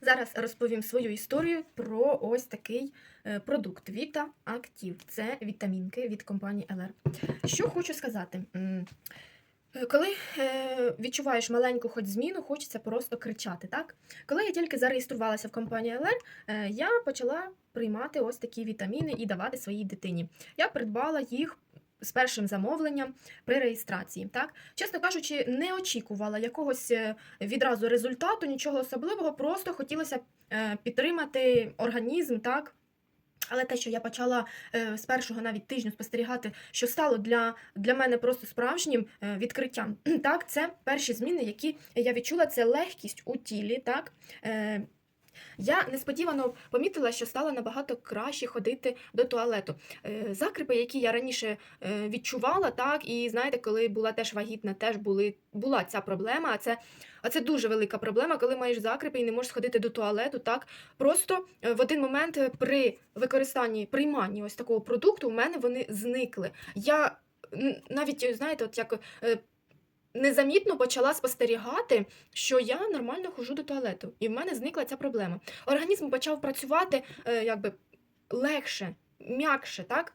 Зараз розповім свою історію про ось такий е, продукт Vita Active. Це вітамінки від компанії LR. Що хочу сказати. Е, Коли е, відчуваєш маленьку хоч зміну, хочеться просто кричати. Так? Коли я тільки зареєструвалася в компанії LR, я почала приймати ось такі вітаміни і давати своїй дитині. Я придбала їх з першим замовленням при реєстрації. Так? Чесно кажучи, не очікувала якогось е, відразу результату, нічого особливого, просто хотілося е, підтримати організм, так. Але те, що я почала е, з першого навіть тижню спостерігати, що стало для, для мене просто справжнім відкриттям, так, це перші зміни, які я відчула, це легкість у тілі. Так. Я несподівано помітила, що стало набагато краще ходити до туалету. Е, Закрипи, які я раніше е, відчувала, так, і знаєте, коли була теж вагітна, теж були, була ця проблема. А це, а це дуже велика проблема, коли маєш закрипи і не можеш сходити до туалету. Так, просто е, в один момент при використанні прийманні ось такого продукту у мене вони зникли. Я навіть знаєте, от як. Незамітно почала спостерігати, що я нормально ходжу до туалету, і в мене зникла ця проблема. Організм почав працювати е, якби легше, м'якше, так?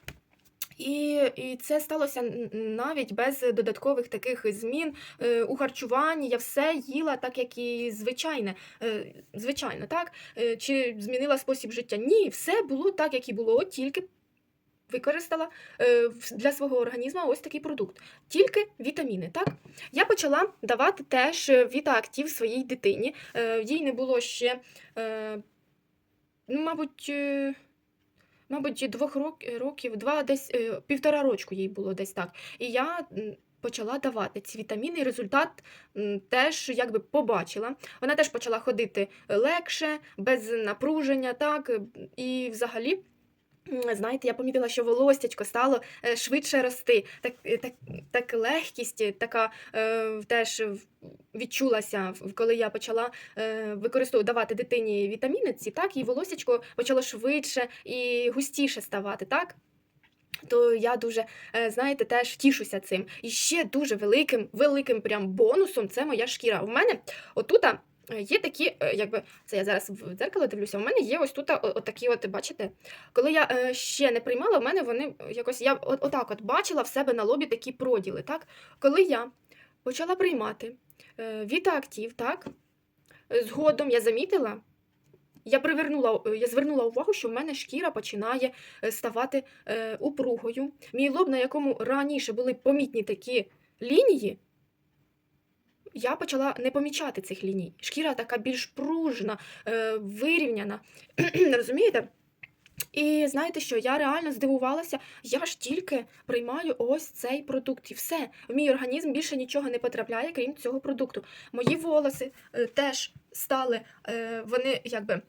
І, і це сталося навіть без додаткових таких змін е, у харчуванні. Я все їла так, як і звичайне. Е, звичайно, так? Чи змінила спосіб життя? Ні, все було так, як і було, тільки використала е, для свого організму ось такий продукт. Тільки вітаміни, так? Я почала давати теж вітаактив своїй дитині. Е, Їй не було ще, е, ну, мабуть, мабуть, двох років, два десь півтора рочку їй було десь так. І я почала давати ці вітаміни, і результат теж якби побачила. Вона теж почала ходити легше, без напруження, так, і взагалі. Знаєте, я помітила, що волостячко стало е, швидше рости. Так, е, так, так легкість, така е, теж відчулася, коли я почала е, використовувати давати дитині вітаміни ці, так, і волосячко почало швидше і густіше ставати, так? То я дуже, е, знаєте, теж тішуся цим. І ще дуже великим, великим прям бонусом це моя шкіра. У мене отута є такі, е, якби це я зараз в дзеркало дивлюся. У мене є ось тут отакі, от, бачите? Коли я е, ще не приймала, у мене вони якось я от, отак от бачила в себе на лобі такі проділи. Так? Коли я почала приймати е, Вітаактив, так? е, Згодом я замітила. Я привернула, е, я звернула увагу, що в мене шкіра починає е, ставати е, упругою. Мій лоб, на якому раніше були помітні такі лінії, я почала не помічати цих ліній. Шкіра така більш пружна, е, вирівняна. Розумієте? І знаєте що, я реально здивувалася, я ж тільки приймаю ось цей продукт, і все. В мій організм більше нічого не потрапляє, крім цього продукту. Мої волоси е, теж стали, е, вони якби.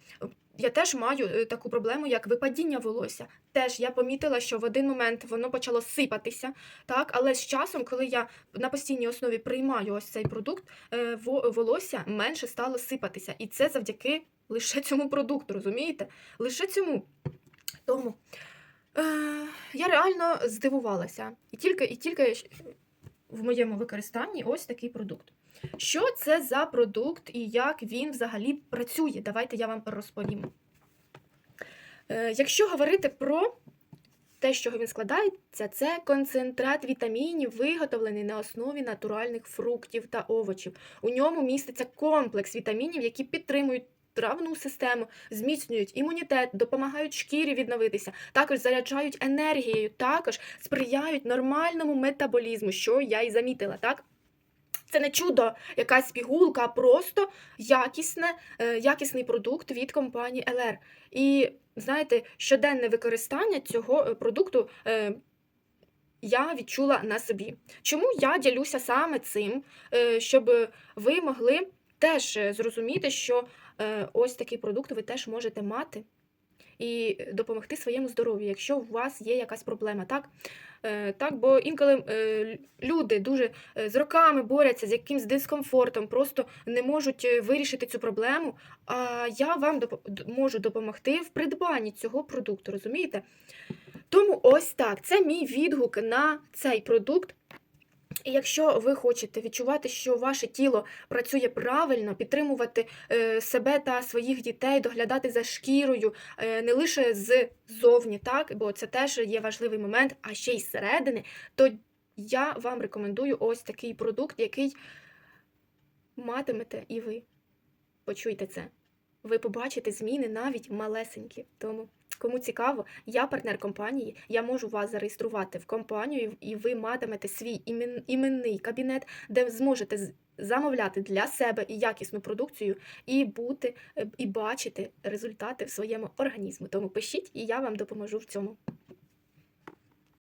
Я теж маю е, таку проблему, як випадіння волосся. Теж я помітила, що в один момент воно почало сипатися, так, але з часом, коли я на постійній основі приймаю ось цей продукт, е, волосся менше стало сипатися. І це завдяки лише цьому продукту, розумієте? Лише цьому. Тому е, я реально здивувалася. І тільки, і тільки в моєму використанні ось такий продукт. Що це за продукт і як він взагалі працює? Давайте я вам розповім. Е, якщо говорити про те, з чого він складається, це концентрат вітамінів, виготовлений на основі натуральних фруктів та овочів. У ньому міститься комплекс вітамінів, які підтримують травну систему, зміцнюють імунітет, допомагають шкірі відновитися, також заряджають енергією, також сприяють нормальному метаболізму, що я і замітила, так? Це не чудо, якась пігулка, а просто якісне, е, якісний продукт від компанії LR. І знаєте, щоденне використання цього е, продукту е, я відчула на собі. Чому я ділюся саме цим, щоб ви могли теж зрозуміти, що ось такий продукт ви теж можете мати і допомогти своєму здоров'ю, якщо у вас є якась проблема, так? Е, Так, бо інколи е, люди дуже е, з роками борються з якимсь дискомфортом, просто не можуть е, вирішити цю проблему. А я вам можу допомогти в придбанні цього продукту, розумієте? Тому ось так. Це мій відгук на цей продукт. І якщо ви хочете відчувати, що ваше тіло працює правильно, підтримувати е, себе та своїх дітей, доглядати за шкірою е, не лише ззовні, так, бо це теж є важливий момент, а ще й зсередини, то я вам рекомендую ось такий продукт, який матимете і ви. Почуйте це. Ви побачите зміни навіть малесенькі. Тому, кому цікаво, я партнер компанії, я можу вас зареєструвати в компанію, і ви матимете свій імен, іменний кабінет, де зможете замовляти для себе і якісну продукцію, і бути е, і бачити результати в своєму організму. Тому пишіть, і я вам допоможу в цьому.